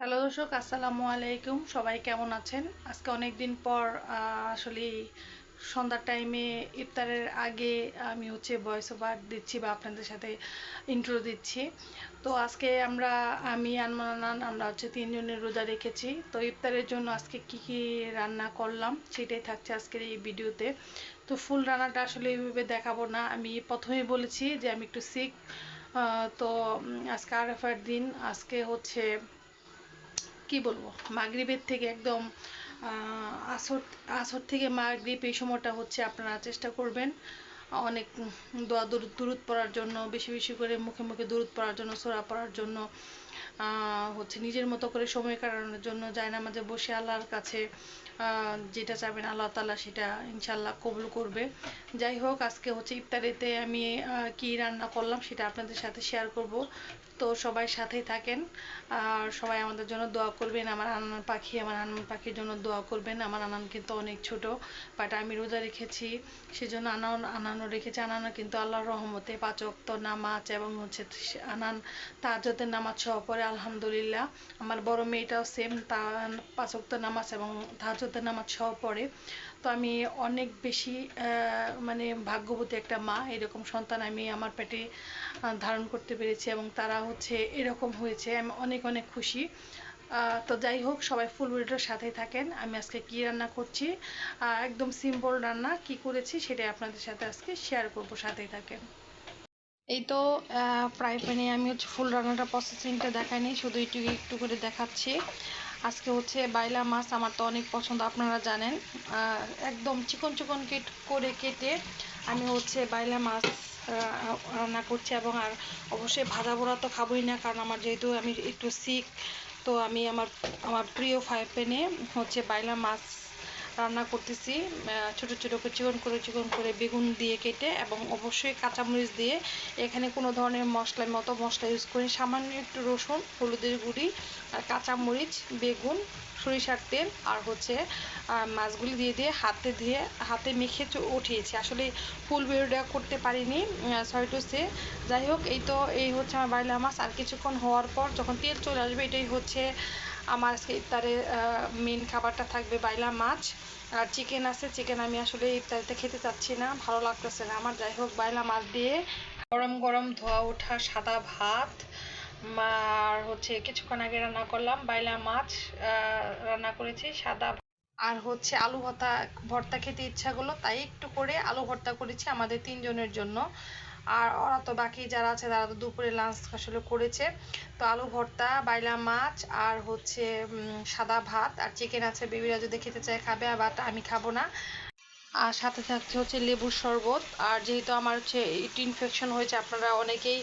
Hello দর্শক, আসসালামু আলাইকুম। সবাই কেমন আছেন? আজকে অনেক দিন পর আসলে সন্ধ্যার টাইমে ইফতারের আগে আমি হচ্ছে ভয়েস ওভার দিচ্ছি বা আপনাদের সাথে ইন্ট্রো দিচ্ছি। তো আজকে আমরা, আমি আনমানান আমরা হচ্ছে তিনজনের রোজা রেখেছি। তো ইফতারের জন্য আজকে কি কি রান্না করলাম সেটাই থাকছে আজকের এই ভিডিওতে। তো ফুল রান্নাটা আসলে এইভাবে দেখাবো না। আমি প্রথমেই বলেছি যে আমি একটু সিক তো আজকে আরাফার দিন। আজকে হচ্ছে কি বলব? মাগরিবের থেকে একদম আসর আসর থেকে মাগরিব এই সময়টা হচ্ছে আপনারা চেষ্টা করবেন। অনেক দোয়া দুরুদ পড়ার জন্য, বেশি বেশি করে মুখে মুখে দুরুদ পড়ার জন্য, সোরা পড়ার জন্য হচ্ছে নিজের মতো করে সময় কাটানোর জন্য যায় না জায়নামাজে বসে আল্লাহর কাছে যেটা চাবেন আল্লাহ তাআলা সেটা ইনশাল্লাহ কবুল করবে। যাই হোক, আজকে হচ্ছে ইফতারিতে আমি কি রান্না করলাম সেটা আপনাদের সাথে শেয়ার করব। তো সবাই সাথেই থাকেন। আর সবাই আমাদের জন্য দোয়া করবেন। আমার আনান পাখি, আমার আনান পাখির জন্য দোয়া করবেন। আমার আনান কিন্তু অনেক ছোট বাট আমি রোজা রেখেছি। সেজন্য আনান, আনানও রেখেছি। আনানও কিন্তু আল্লাহর রহমতে পাঁচ ওয়াক্ত নামাজ এবং হচ্ছে আনান তাহাজ্জুদের নামাজ সহ পড়ে, আলহামদুলিল্লাহ। আমার বড় মেয়েটাও সেম তা ওয়াক্ত নামাজ এবং তাহাজ্জুদের নামাজ সহ পড়ে। তো আমি অনেক বেশি মানে ভাগ্যবতী একটা মা। এরকম সন্তান আমি আমার পেটে ধারণ করতে পেরেছি এবং তারা হচ্ছে এরকম হয়েছে। আমি অনেক অনেক খুশি। তো যাই হোক, সবাই ফুল ভিডিওটার সাথেই থাকেন। আমি আজকে কি রান্না করছি? একদম সিম্পল রান্না। কি করেছি সেটাই আপনাদের সাথে আজকে শেয়ার করব। সাথেই থাকেন। এই তো ফ্রাই প্যানে আমি হচ্ছে ফুল রান্নাটা প্রসেসিংটা দেখাইনি। শুধু একটু একটু করে দেখাচ্ছি। আজকে হচ্ছে বাইলা মাছ আমার তো অনেক পছন্দ, আপনারা জানেন। একদম চিকন চিকন কেট করে কেটে আমি হচ্ছে বাইলা মাছ রান্না করছি এবং আর অবশ্যই ভাজা পোড়া তো খাবোই না, কারণ আমার যেহেতু আমি একটু সিক তো আমি আমার আমার প্রিয় ফ্রাই প্যানে হচ্ছে বাইলা মাছ রান্না করতেছি ছোট ছোট করে, চিকন করে চিকন করে বেগুন দিয়ে কেটে এবং অবশ্যই কাঁচামরিচ দিয়ে এখানে কোনো ধরনের মশলা, মতো মশলা ইউজ করি। সামান্য একটু রসুন, হলুদের গুঁড়ি আর কাঁচামরিচ, বেগুন, সরিষার তেল আর হচ্ছে মাছগুলি দিয়ে দিয়ে হাতে দিয়ে হাতে মেখে উঠিয়েছি। আসলে ফুল ভিডিওটা করতে পারিনি সে যাই হোক, এই তো, এই হচ্ছে আমার বাইলা মাছ আর কিছুক্ষণ হওয়ার পর যখন তেল চলে আসবে, এটাই হচ্ছে আমার আজকে ইফতারে মেন খাবারটা থাকবে বাইলা মাছ আর চিকেন আছে। চিকেন আমি আসলে ইফতারিতে খেতে চাচ্ছি না, ভালো লাগতেছে না। আমার যাই হোক, বাইলা মাছ দিয়ে গরম গরম ধোয়া ওঠা সাদা ভাত আর হচ্ছে কিছুক্ষণ আগে রান্না করলাম, বাইলা মাছ রান্না করেছি সাদা আর হচ্ছে আলু ভর্তা ভর্তা খেতে ইচ্ছা করল, তাই একটু করে আলু ভর্তা করেছি আমাদের তিনজনের জন্য। আর ওরা তো বাকি যারা আছে, তারা তো দুপুরে লাঞ্চ আসলে করেছে। তো আলু ভর্তা, বাইলা মাছ আর হচ্ছে সাদা ভাত আর চিকেন আছে। বেবিরা যদি খেতে চায় খাবে, আর বাট আমি খাব না। আর সাথে থাকছে হচ্ছে লেবুর শরবত। আর যেহেতু আমার হচ্ছে একটু ইনফেকশন হয়েছে, আপনারা অনেকেই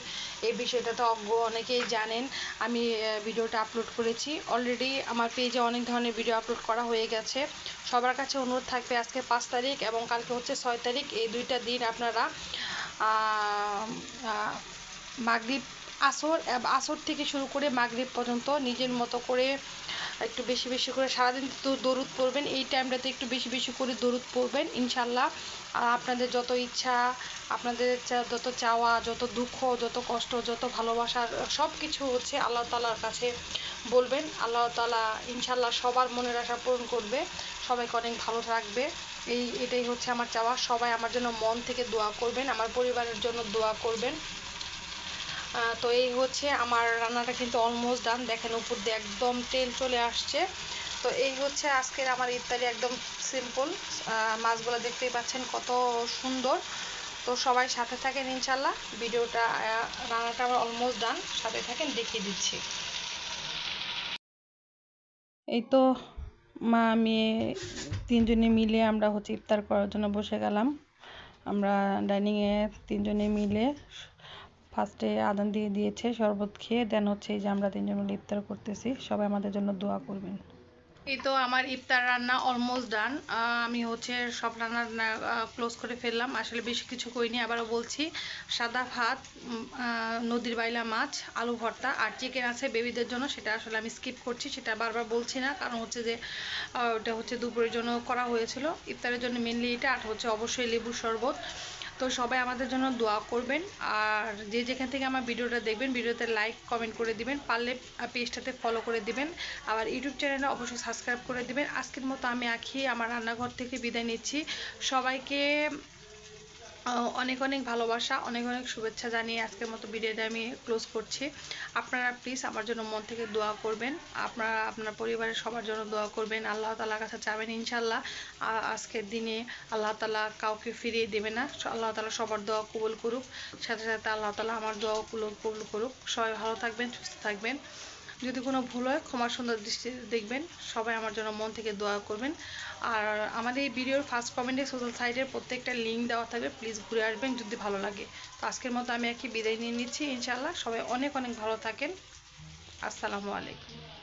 এই বিষয়টাতে অজ্ঞ অনেকেই জানেন। আমি ভিডিওটা আপলোড করেছি। অলরেডি আমার পেজে অনেক ধরনের ভিডিও আপলোড করা হয়ে গেছে। সবার কাছে অনুরোধ থাকবে আজকে পাঁচ তারিখ এবং কালকে হচ্ছে ছয় তারিখ। এই দুইটা দিন আপনারা মাগরিব আসর আসর থেকে শুরু করে মাগরিব পর্যন্ত নিজের মতো করে একটু বেশি বেশি করে সারাদিন তো দরুদ পড়বেন, এই টাইমটাতে একটু বেশি বেশি করে দরুদ পড়বেন ইনশাল্লাহ আর আপনাদের যত ইচ্ছা, আপনাদের যত চাওয়া, যত দুঃখ, যত কষ্ট, যত ভালোবাসার সব কিছু হচ্ছে আল্লাহ তালার কাছে বলবেন। আল্লাহ তালা ইনশাল্লাহ সবার মনের আশা পূরণ করবে। সবাইকে অনেক ভালো রাখবে এই, এটাই হচ্ছে আমার চাওয়া। সবাই আমার জন্য মন থেকে দোয়া করবেন, আমার পরিবারের জন্য দোয়া করবেন। তো এই হচ্ছে আমার রান্নাটা কিন্তু অলমোস্ট ডান দেখেন উপর দিয়ে একদম তেল চলে আসছে। তো এই হচ্ছে আজকের আমার ইত্যাদি একদম সিম্পল মাছগুলো দেখতেই পাচ্ছেন কত সুন্দর। তো সবাই সাথে থাকেন ইনশাল্লাহ। ভিডিওটা রান্নাটা আমার অলমোস্ট ডান সাথে থাকেন, দেখিয়ে দিচ্ছি। এই তো মা মেয়ে তিনজনে মিলে আমরা হচ্ছে ইফতার করার জন্য বসে গেলাম। আমরা ডাইনিংয়ে তিনজনে মিলে ফার্স্টে আদান দিয়ে দিয়েছে, শরবত খেয়ে দেন হচ্ছে এই যে আমরা তিনজন মিলে ইফতার করতেছি। সবাই আমাদের জন্য দোয়া করবেন। এই তো আমার ইফতার রান্না অলমোস্ট ডান আমি হচ্ছে সব রান্না ক্লোজ করে ফেললাম। আসলে বেশি কিছু করিনি, আবারও বলছি। সাদা ভাত নদীর বাইলা মাছ, আলু ভর্তা আর চিকেন আছে বেবিদের জন্য। সেটা আসলে আমি স্কিপ করছি, সেটা বারবার বলছি না। কারণ হচ্ছে যে ওটা হচ্ছে দুপুরের জন্য করা হয়েছিল। ইফতারের জন্য মেনলি এটা, আর হচ্ছে অবশ্যই লেবুর শরবত। তো সবাই আমাদের জন্য দোয়া করবেন। আর যে যেখান থেকে আমার ভিডিওটা দেখবেন, ভিডিওতে লাইক কমেন্ট করে দিবেন। পারলে পেজটাতে ফলো করে দিবেন। আবার ইউটিউব চ্যানেলে অবশ্যই সাবস্ক্রাইব করে দিবেন। আজকের মতো আমি আঁকি আমার রান্নাঘর থেকে বিদায় নিচ্ছি। সবাইকে অনেক অনেক ভালোবাসা, অনেক অনেক শুভেচ্ছা জানিয়ে আজকের মতো ভিডিওটা আমি ক্লোজ করছি। আপনারা প্লিজ আমার জন্য মন থেকে দোয়া করবেন। আপনারা, আপনার পরিবারের সবার জন্য দোয়া করবেন। আল্লাহ তালার কাছে চাবেন ইনশাল্লাহ আজকের দিনে আল্লাহ তালা কাউকে ফিরিয়ে দেবে না। আল্লাহ তালা সবার দোয়া কবুল করুক। সাথে সাথে আল্লাহ তালা আমার দোয়া কবুল কবুল করুক। সবাই ভালো থাকবেন, সুস্থ থাকবেন। যদি কোনো ভুল হয় ক্ষমা সুন্দর দৃষ্টিতে দেখবেন। সবাই আমার জন্য মন থেকে দোয়া করবেন। আর আমাদের এই ভিডিওর ফার্স্ট কমেন্টে সোশ্যাল সাইটের প্রত্যেকটা লিঙ্ক দেওয়া থাকবে। প্লিজ ঘুরে আসবেন যদি ভালো লাগে। তো আজকের মতো আমি একই বিদায় নিয়ে নিচ্ছি। ইনশাআল্লাহ সবাই অনেক অনেক ভালো থাকেন। আসসালামু আলাইকুম।